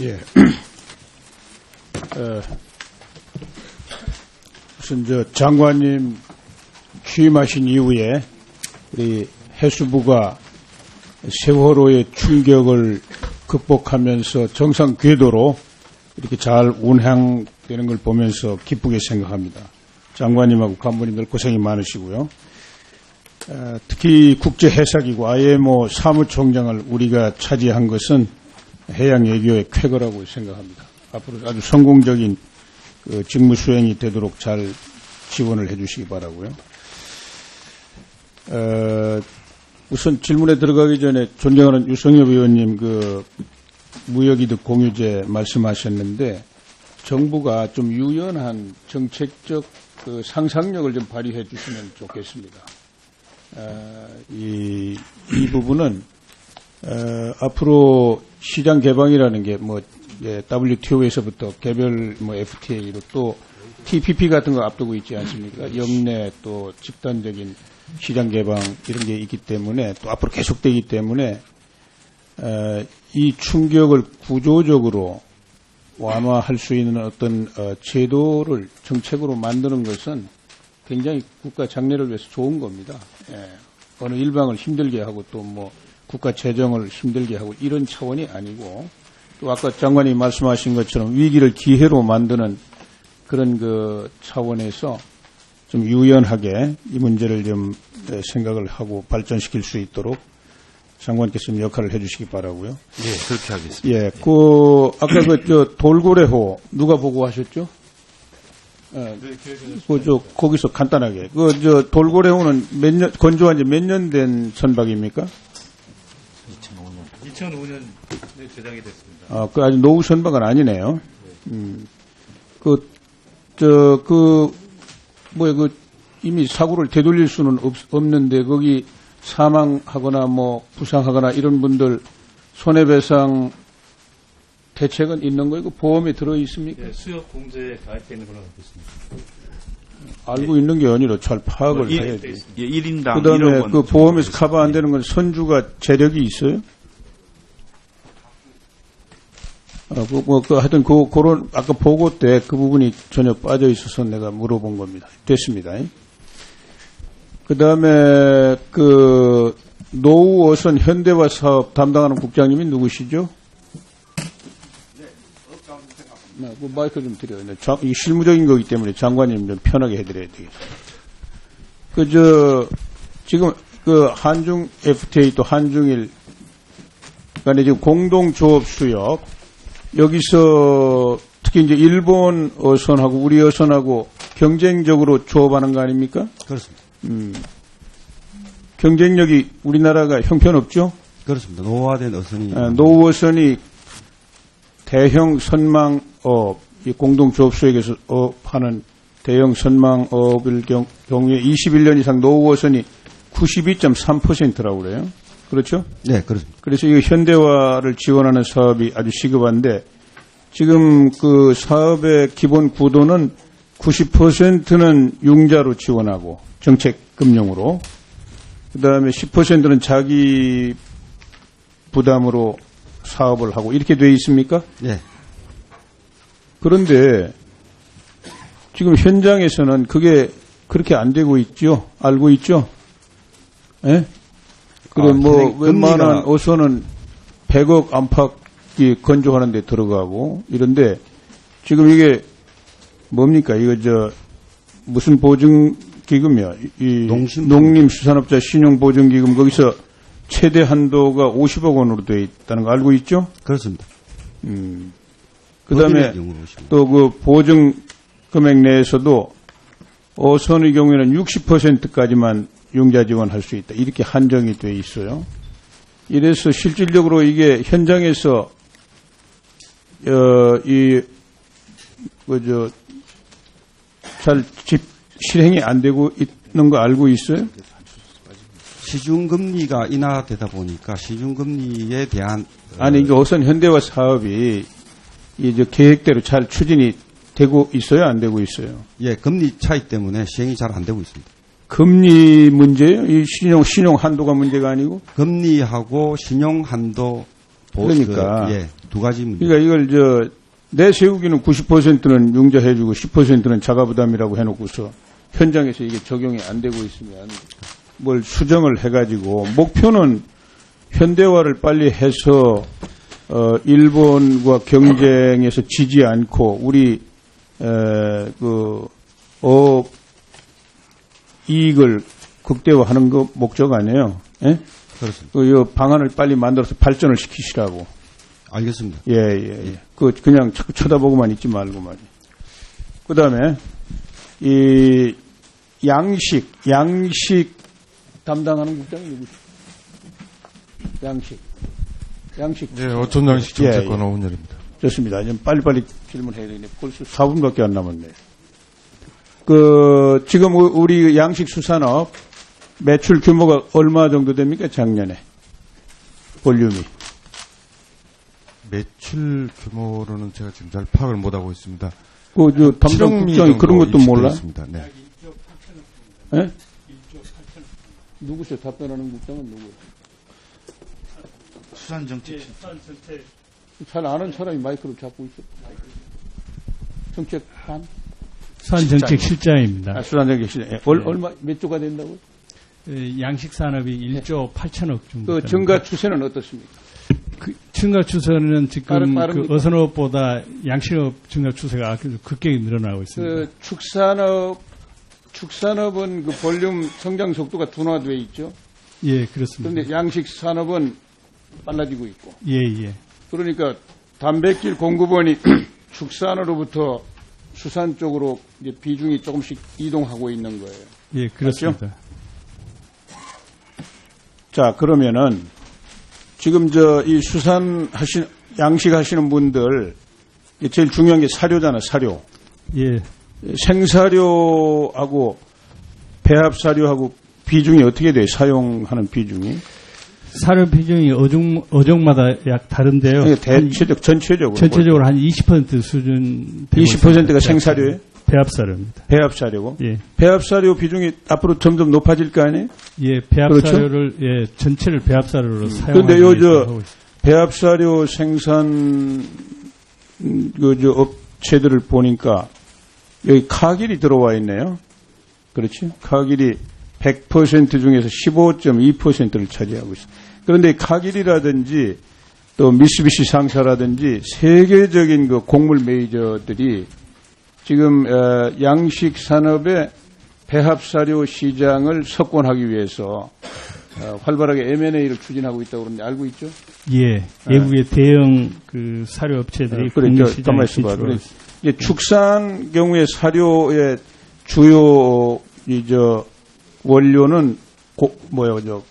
예. 어, 우선 저 장관님 취임하신 이후에 우리 해수부가 세월호의 충격을 극복하면서 정상 궤도로 이렇게 잘 운항되는 걸 보면서 기쁘게 생각합니다. 장관님하고 간부님들 고생이 많으시고요. 어, 특히 국제해사기구 IMO 사무총장을 우리가 차지한 것은 해양 외교의 쾌거라고 생각합니다. 앞으로 아주 성공적인 그 직무 수행이 되도록 잘 지원을 해주시기 바라고요. 어, 우선 질문에 들어가기 전에 존경하는 유성엽 의원님 그 무역이득 공유제 말씀하셨는데 정부가 좀 유연한 정책적 그 상상력을 좀 발휘해 주시면 좋겠습니다. 어, 이, 이 부분은 어, 앞으로 시장 개방이라는 게뭐 WTO에서부터 개별 뭐 FTA로 또 TPP 같은 거 앞두고 있지 않습니까? 영내 또 집단적인 시장 개방 이런 게 있기 때문에 또 앞으로 계속되기 때문에 어, 이 충격을 구조적으로 완화할 수 있는 어떤 어, 제도를 정책으로 만드는 것은 굉장히 국가 장래를 위해서 좋은 겁니다. 예. 어느 일방을 힘들게 하고 또뭐 국가 재정을 힘들게 하고 이런 차원이 아니고 또 아까 장관이 말씀하신 것처럼 위기를 기회로 만드는 그런 그 차원에서 좀 유연하게 이 문제를 좀 에, 생각을 하고 발전시킬 수 있도록 장관께서 좀 역할을 해주시기 바라고요. 네, 그렇게 하겠습니다. 예, 그 아까 그저 돌고래호 누가 보고하셨죠? 예, 그저 거기서 간단하게 그 저 돌고래호는 몇 년 건조한 지 몇 년 된 선박입니까? 2005년에 제작이 됐습니다. 아, 그 아직 노후 선박은 아니네요. 음, 그, 저, 그, 뭐야, 그, 이미 사고를 되돌릴 수는 없, 없는데, 거기 사망하거나 뭐, 부상하거나 이런 분들 손해배상 대책은 있는 거이고 보험에 들어 있습니까? 예, 수협 공제에 가입되어 있는 걸로 알고 있습니다. 알고 있는 게 아니라 잘 파악을 뭐 일- 해야지. 예, 1인당 그 다음에 1억 원. 그 보험에서 커버 안 되는 건 선주가 재력이 있어요? 어, 그, 뭐, 그, 하여튼, 그, 그런, 아까 보고 때 그 부분이 전혀 빠져 있어서 내가 물어본 겁니다. 됐습니다. 그 다음에, 그, 노후 어선 현대화 사업 담당하는 국장님이 누구시죠? 네, 그 마이크 좀 드려요. 네, 장- 이 실무적인 거기 때문에 장관님 좀 편하게 해드려야 되겠어요. 그, 저, 지금 그 한중 FTA 또 한중일 간에 지금 공동 조업 수역 여기서 특히 이제 일본 어선하고 우리 어선하고 경쟁적으로 조업하는 거 아닙니까? 그렇습니다. 음. 경쟁력이 우리나라가 형편없죠? 그렇습니다. 노화된 어선이 아, 노후 어선이 대형 선망업, 이 공동 조업 수역에서 업하는 대형 선망업일 경, 경우에 21년 이상 노후 어선이 92.3%라고 그래요. 그렇죠? 네, 그렇습니다. 그래서 이 현대화를 지원하는 사업이 아주 시급한데 지금 그 사업의 기본 구도는 90%는 융자로 지원하고 정책 금융으로 그다음에 10%는 자기 부담으로 사업을 하고 이렇게 돼 있습니까? 네, 그런데 지금 현장에서는 그게 그렇게 안 되고 있죠. 알고 있죠. 예? 그래 아, 뭐 웬만한 어선은 100억 안팎이 건조하는 데 들어가고 이런데 지금 이게 뭡니까? 이거 저 무슨 보증 기금이야? 이 농림수산업자 신용보증기금 거기서 최대 한도가 50억 원으로 돼 있다는 거 알고 있죠? 그렇습니다. 음. 그다음에 또 그 보증 금액 내에서도 어선의 경우에는 60%까지만 융자 지원할 수 있다. 이렇게 한정이 돼 있어요. 이래서 실질적으로 이게 현장에서 어, 이 그저 잘 집 실행이 안 되고 있는 거 알고 있어요? 시중금리가 인하되다 보니까 시중금리에 대한 아니 이게 어선 현대화 사업이 이제 계획대로 잘 추진이 되고 있어요, 안 되고 있어요? 예, 금리 차이 때문에 시행이 잘 안 되고 있습니다. 금리 문제예요? 이 신용 신용 한도가 문제가 아니고 금리하고 신용 한도 보- 그러니까. 그, 예, 두 가지 문제. 그러니까 이걸 저 내세우기는 90%는 융자해주고 10%는 자가부담이라고 해놓고서 현장에서 이게 적용이 안 되고 있으면 뭘 수정을 해가지고 목표는 현대화를 빨리 해서 어, 일본과 경쟁에서 지지 않고 우리 에, 그 어업 이익을 극대화하는 거 목적 아니에요? 예? 그렇습니다. 그, 이 방안을 빨리 만들어서 발전을 시키시라고. 알겠습니다. 예, 예, 예. 그, 그냥 자꾸 쳐다보고만 있지 말고 말이야. 그 다음에, 이, 양식, 양식 담당하는 국장이 누구죠? 양식. 양식. 네, 어촌 양식 예, 정책관 예. 오은열입니다. 좋습니다. 이제 빨리빨리 질문해야 되겠네. 벌써 4분밖에 안 남았네. 그, 지금 우- 우리 양식 수산업 매출 규모가 얼마 정도 됩니까? 작년에. 볼륨이. 매출 규모로는 제가 지금 잘 파악을 못 하고 있습니다. 그, 저, 담당 7억 미 국장이 그런 것도 몰라? 있습니다. 네. 예? 누구세요? 답변하는 국장은 누구예요? 수산정책 잘 아는 사람이 마이크를 잡고 있어. 정책 반? 수산정책 실장입니다. 아, 수산정책실. 예. 얼, 얼마, 몇 조가 된다고요? 에, 양식산업이 1조 8천억 정도. 그 증가 추세는 어떻습니까? 그 증가 추세는 지금 빠른- 그? 어선업보다 양식업 증가 추세가 급격히 늘어나고 있습니다. 그 축산업, 축산업은 그 볼륨 성장 속도가 둔화돼 있죠. 예, 그렇습니다. 그런데 양식 산업은 빨라지고 있고. 예, 예. 그러니까 단백질 공급원이 축산으로부터 수산 쪽으로 이제 비중이 조금씩 이동하고 있는 거예요. 예, 그렇습니다. 자, 그러면은 지금 저 이 수산 하신 양식 하시는 분들 제일 중요한 게 사료잖아, 사료. 예. 생사료하고 배합 사료하고 비중이 어떻게 돼요? 사용하는 비중이? 사료 비중이 어종, 어종마다 약 다른데요. 한 대체적 전체적으로 전체적으로 한 20% 수준. 되고 20%가 있습니다. 생사료예요? 배합사료입니다. 배합 사료고. 예. 배합 사료 비중이 앞으로 점점 높아질 거 아니에요? 예, 그렇죠? 배합사료를, 예, 전체를 배합사료로 사용하고 근데 요, 저, 있습니다. 배합 사료 생산 음, 그저 업체들을 보니까 여기 카길이 들어와 있네요. 그렇지? 카길이 100% 중에서 15.2%를 차지하고 있어. 그런데 카길이라든지 또 미쓰비시 상사라든지 세계적인 그 곡물 메이저들이 지금 어, 양식 산업의 배합 사료 시장을 석권하기 위해서 어, 활발하게 M&A를 추진하고 있다고 그러는데 알고 있죠? 예, 외국의 대형 그 사료 업체들이 네, 저, 시장에 그래. 있습니다. 이제 축산 경우에 사료의 주요 이저 원료는 고, 뭐야 저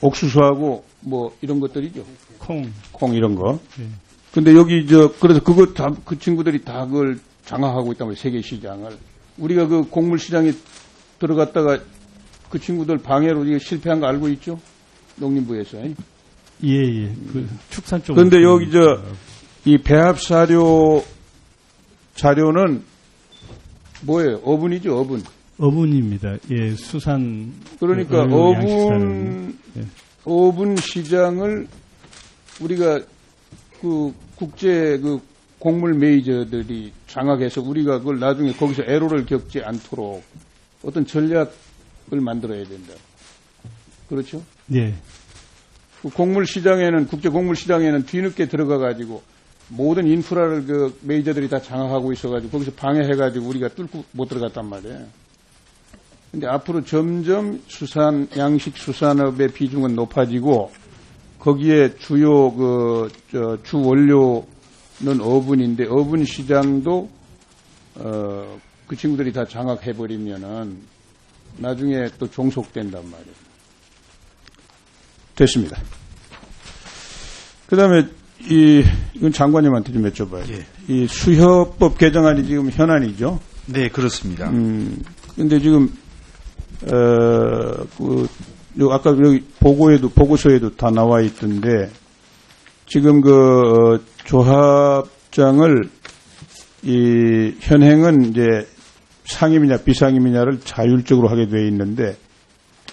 옥수수하고 뭐 이런 것들이죠. 콩, 콩 이런 거. 예. 근데 여기 저 그래서 그거 다 그 친구들이 다 그걸 장악하고 말이에요. 세계 시장을. 우리가 그 곡물 시장에 들어갔다가 그 친구들 방해로 이게 실패한 거 알고 있죠? 농림부에서. 예, 예, 그 축산 쪽. 그런데 여기 저 이 배합 사료 자료는 뭐예요? 어분이죠, 어분. 어분입니다. 예, 수산. 그러니까 그 어분 예. 어분 시장을 우리가 그 국제 그 곡물 메이저들이 장악해서 우리가 그걸 나중에 거기서 애로를 겪지 않도록 어떤 전략을 만들어야 된다. 그렇죠? 예, 그 곡물 시장에는 국제 곡물 시장에는 뒤늦게 들어가 가지고 모든 인프라를 그 메이저들이 다 장악하고 있어 가지고 거기서 방해해 가지고 우리가 뚫고 못 들어갔단 말이에요. 근데 앞으로 점점 수산 양식 수산업의 비중은 높아지고 거기에 주요 그주 원료는 어분인데 어분 시장도 어 그 친구들이 다 장악해 버리면은 나중에 또 종속된단 말이에요. 됐습니다. 그 다음에 이 이건 장관님한테 좀 여쭤봐요. 예. 이 수협법 개정안이 지금 현안이죠. 네, 그렇습니다. 음, 근데 지금, 어, 그, 요 아까 여기 보고에도, 보고서에도 다 나와 있던데, 지금 그, 어, 조합장을, 이, 현행은 이제 상임이냐 비상임이냐를 자율적으로 하게 돼 있는데,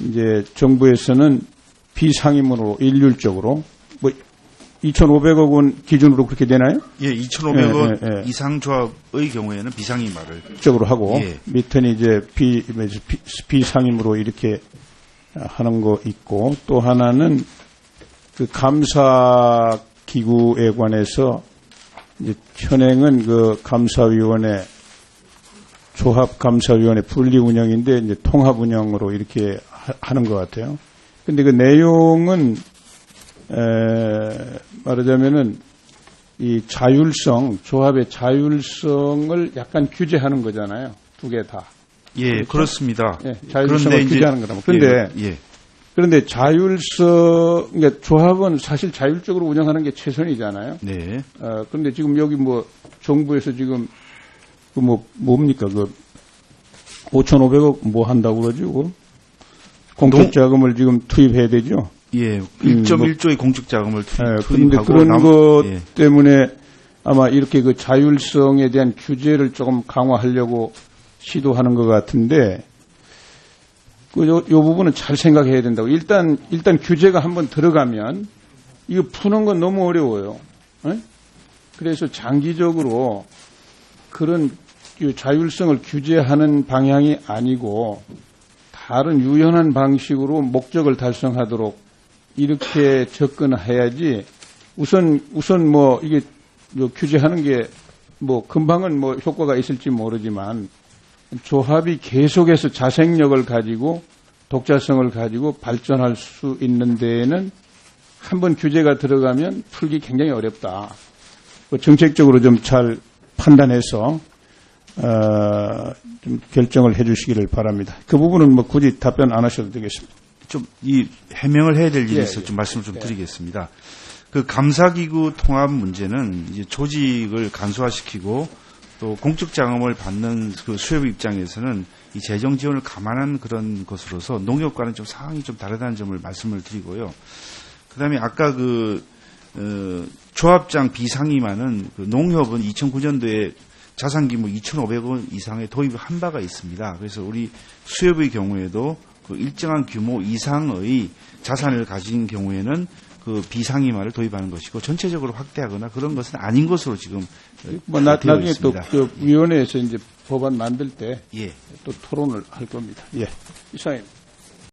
이제 정부에서는 비상임으로 일률적으로, 뭐, 2,500억 원 기준으로 그렇게 되나요? 예, 2,500원 예, 예, 예. 이상 조합의 경우에는 비상임화를 적으로 하고 예. 밑에는 이제 비, 비, 비상임으로 이렇게 하는 거 있고 또 하나는 그 감사 기구에 관해서 이제 현행은 그 감사위원회 조합 감사위원회 분리 운영인데 이제 통합 운영으로 이렇게 하- 하는 것 같아요. 근데 그 내용은 에, 말하자면은 이 자율성 조합의 자율성을 약간 규제하는 거잖아요. 두 개 다. 예, 그렇습니다. 예, 자율성을 이제- 규제하는 거라면. 근데 예, 예. 그런데 자율성 그러니까 조합은 사실 자율적으로 운영하는 게 최선이잖아요. 네. 어, 그런데 지금 여기 뭐 정부에서 지금 그 뭐 뭡니까 그 5,500억 뭐 한다고 그러죠? 그거? 공적 자금을 지금 투입해야 되죠. 예, 음, 1.1조의 공적 자금을 투, 예, 그런데 투입하고 그런 남- 것 예. 때문에 아마 이렇게 그 자율성에 대한 규제를 조금 강화하려고 시도하는 것 같은데 그 요, 요 부분은 잘 생각해야 된다고. 일단 일단 규제가 한번 들어가면 이거 푸는 건 너무 어려워요. 예? 그래서 장기적으로 그런 그 자율성을 규제하는 방향이 아니고 다른 유연한 방식으로 목적을 달성하도록 이렇게 접근해야지 우선 우선 뭐 이게 요 규제하는 게 뭐 금방은 뭐 효과가 있을지 모르지만 조합이 계속해서 자생력을 가지고 독자성을 가지고 발전할 수 있는 데에는 한번 규제가 들어가면 풀기 굉장히 어렵다. 그 정책적으로 좀 잘 판단해서 어, 좀 결정을 해주시기를 바랍니다. 그 부분은 뭐 굳이 답변 안 하셔도 되겠습니다. 좀 이 해명을 해야 될 일이 예, 있어 예. 좀 말씀을 좀 예. 드리겠습니다. 그 감사기구 통합 문제는 이제 조직을 간소화시키고 또 공적 자금을 받는 그 수협 입장에서는 이 재정 지원을 감안한 그런 것으로서 농협과는 좀 상황이 좀 다르다는 점을 말씀을 드리고요. 그다음에 아까 그 어, 조합장 비상임하는 그 농협은 2009년도에 자산 규모 2,500원 이상의 도입을 한 바가 있습니다. 그래서 우리 수협의 경우에도 그 일정한 규모 이상의 자산을 가진 경우에는 그 비상임화를 도입하는 것이고 전체적으로 확대하거나 그런 것은 아닌 것으로 지금 뭐 나, 나중에 또 있습니다. 그 위원회에서 이제 법안 만들 때또 예. 토론을 할 겁니다. 예. 이상입니다.